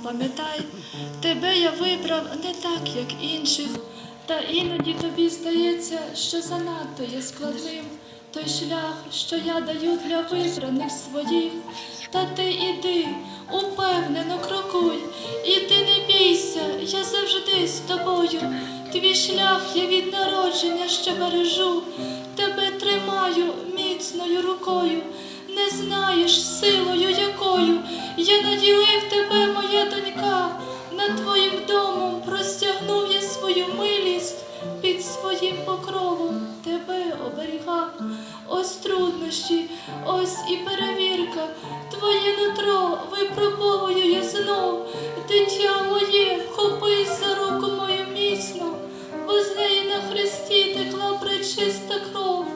Пам'ятай, тебе я вибрав не так, як інших, та іноді тобі здається, що занадто є складним той шлях, що я даю для вибраних своїх. Та ти іди, упевнено крокуй, і ти не бійся, я завжди з тобою. Твій шлях я від народження ще бережу, тебе тримаю міцною рукою. Не знаєш силою якою я наділив ось і перевірка, твоє нутро випробовую я знов. Дитя моє, вхопись за руку мою міцно, бо з неї на хресті текла пречиста кров,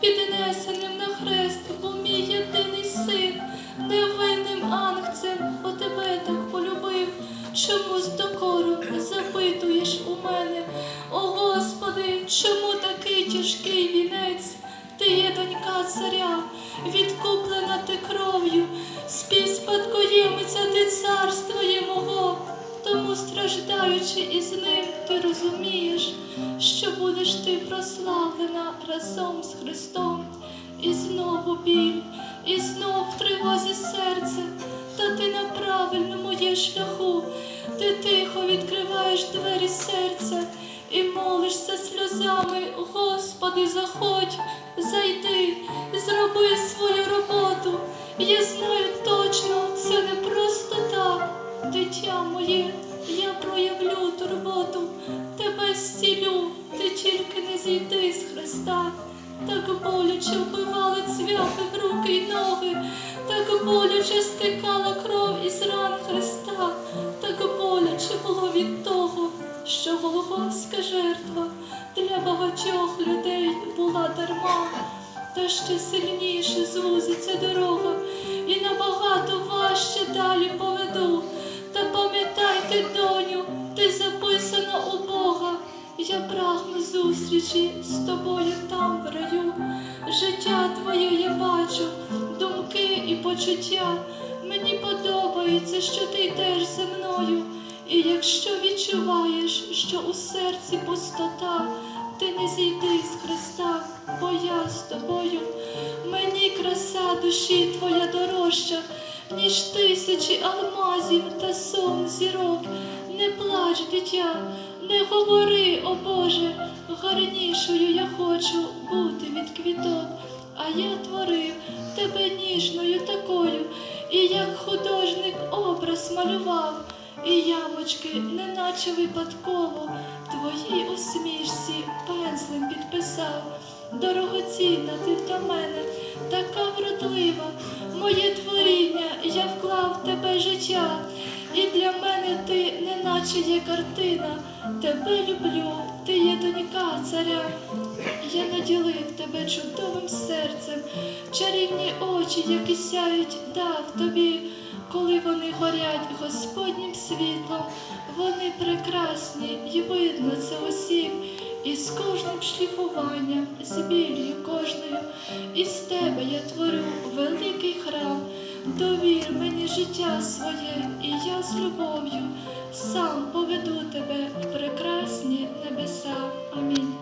піднесеним на хрест був мій єдиний син, невинним ангцем, бо тебе так полюбив. Чому з докором запитуєш у мене, о Господи, чому такий тяжкий вінець? Ти є донька царя, відкуплена ти кров'ю, співспадкоємиця ти царства є мого. Тому, страждаючи із ним, ти розумієш, що будеш ти прославлена разом з Христом. І знову біль, і знов в тривозі серце, та ти на правильному є шляху, ти тихо відкриваєш двері серця і молишся сльозами, Господи, заходь, зайди, зроби свою роботу. Я знаю точно, це не просто так, дитя моє, я проявлю турботу, тебе зцілю, ти тільки не зійди з Христа. Так боляче вбивали цвяхи в руки й ноги, так боляче стикала кров із ран Христа, так боляче було від того, що Голгофська жертва для багатьох людей була дарма, та ще сильніше звузиться дорога, і набагато важче далі поведу. Та пам'ятайте, доню, ти записана у Бога. Я прагну зустрічі з тобою там в раю. Життя твоє я бачу, думки і почуття. Мені подобається, що ти йдеш зі мною. І якщо відчуваєш, що у серці пустота, ти не зійди з Христа, бо я з тобою. Мені краса душі твоя дорожча, ніж тисячі алмазів та сон зірок. Не плач, дитя, не говори, о Боже, гарнішою я хочу бути від квіток, а я творив тебе ніжною такою, і як художник образ малював, і ямочки, неначе випадково, твоїй усмішці пензлем підписав. Дорогоцінна ти для мене, така вродлива, моє творіння, я вклав в тебе життя, для мене ти неначе є картина, тебе люблю, ти є донька царя. Я наділив тебе чудовим серцем, чарівні очі, які сяють, дав тобі, коли вони горять Господнім світлом, вони прекрасні, і видно це усім. І з кожним шліфуванням, з білью кожною, із тебе я творю довір мені життя своє, і я з любов'ю сам поведу тебе в прекрасні небеса. Амінь.